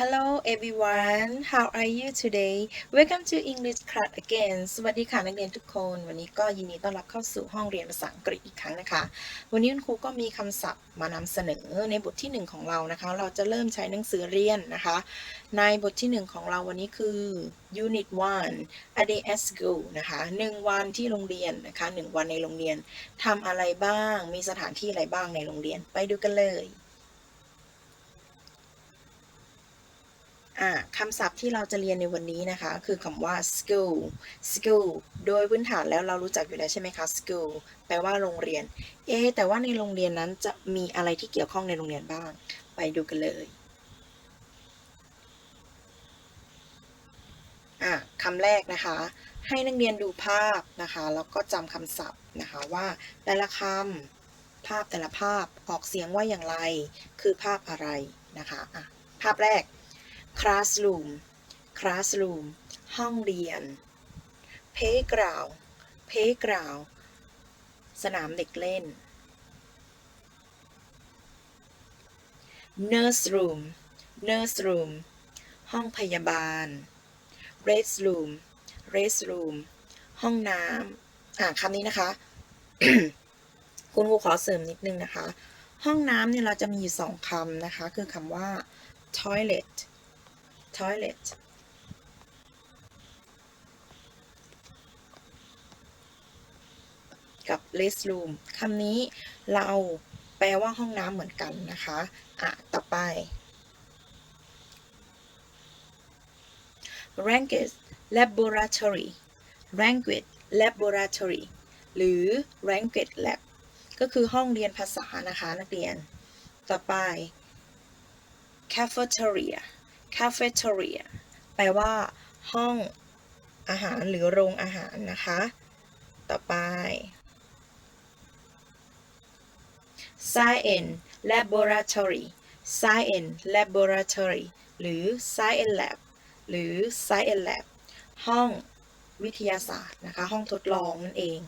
Hello everyone how are you today welcome to English class again สวัสดีค่ะนักเรียนทุกคน วันนี้ก็ยินดีต้อนรับเข้าสู่ห้องเรียนภาษาอังกฤษอีกครั้งนะคะ วันนี้คุณครูก็มีคำศัพท์มานำเสนอในบทที่ 1 ของเรานะคะ เราจะเริ่มใช้หนังสือเรียนนะคะ ในบทที่ 1 ของเราวันนี้คือ unit 1 a day at school นะคะ1วันที่โรงเรียนนะคะ1วันในโรงเรียนทำอะไรบ้าง มีสถานที่อะไรบ้างในโรงเรียน ไปดูกันเลย อ่าคำศัพท์ที่เราจะเรียนในวันนี้นะคะ คือคำว่า school school โดยพื้นฐานแล้วเรารู้จักอยู่แล้วใช่ไหมคะ school แปลว่าโรงเรียน เอ๊แต่ว่าในโรงเรียนนั้นจะมีอะไรที่เกี่ยวข้องในโรงเรียนบ้าง ไปดูกันเลยอะคำแรกนะคะ ให้นักเรียนดูภาพนะคะ แล้วก็จำคำศัพท์นะคะว่าแต่ละคำภาพแต่ละภาพออกเสียงว่าอย่างไร คือภาพอะไรนะคะอะภาพแรก classroom classroom ห้องเรียน playground playground สนามเด็กเล่น nurseroom nurseroom ห้องพยาบาล restroom restroom ห้องน้ำอ่าคำนี้นะคะ คุณครูขอเสริมนิดนึงนะคะ ห้องน้ำเนี่ยเราจะมีอยู่สองคำนะคะ คือคำว่า toilet toilet กับ restroom คำนี้เราแปลว่าห้องน้ำเหมือนกันนะคะ อะ ต่อไป language laboratory language laboratory หรือ language lab ก็คือห้องเรียนภาษานะคะ นักเรียน ต่อไป cafeteria cafeteria แปลว่า ห้องอาหารหรือโรงอาหารนะคะ ต่อไป science laboratory science laboratory หรือ science lab หรือ science lab ห้องวิทยาศาสตร์นะคะ ห้องทดลองนั่นเอง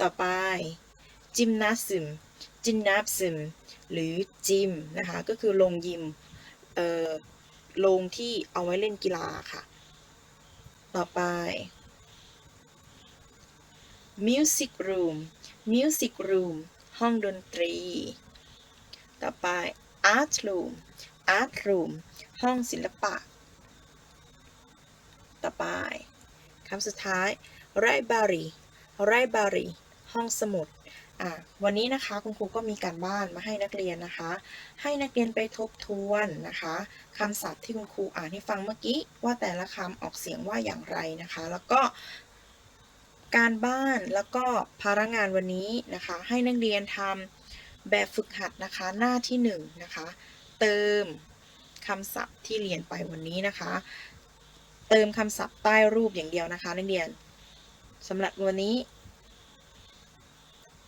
ต่อไป gymnasium gymnasium หรือจิมนะคะ ก็คือโรงยิม เอ่อ โรงที่เอาไว้เล่นกีฬาค่ะ ต่อไป music room music room ห้องดนตรี ต่อไป art room art room ห้องศิลปะ ต่อไปคำสุดท้าย library library ห้องสมุด อะวันนี้นะคะคุณครูก็มีการบ้านมาให้นักเรียนนะคะ ให้นักเรียนไปทบทวนนะคะคำศัพท์ที่คุณครูอ่านให้ฟังเมื่อกี้ว่าแต่ละคำออกเสียงว่าอย่างไรนะคะ แล้วก็การบ้านแล้วก็ภาระงานวันนี้นะคะ ให้นักเรียนทำแบบฝึกหัดนะคะหน้าที่หนึ่งนะคะ เติมคำศัพท์ที่เรียนไปวันนี้นะคะ เติมคำศัพท์ใต้รูปอย่างเดียวนะคะ นักเรียนสำหรับวันนี้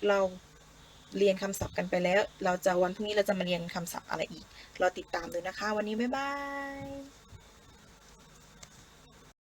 เราเรียนคำศัพท์กันไปแล้ว เราจะวันพรุ่งนี้เราจะมาเรียนคำศัพท์อะไรอีก เราติดตามดูนะคะ วันนี้บ๊ายบาย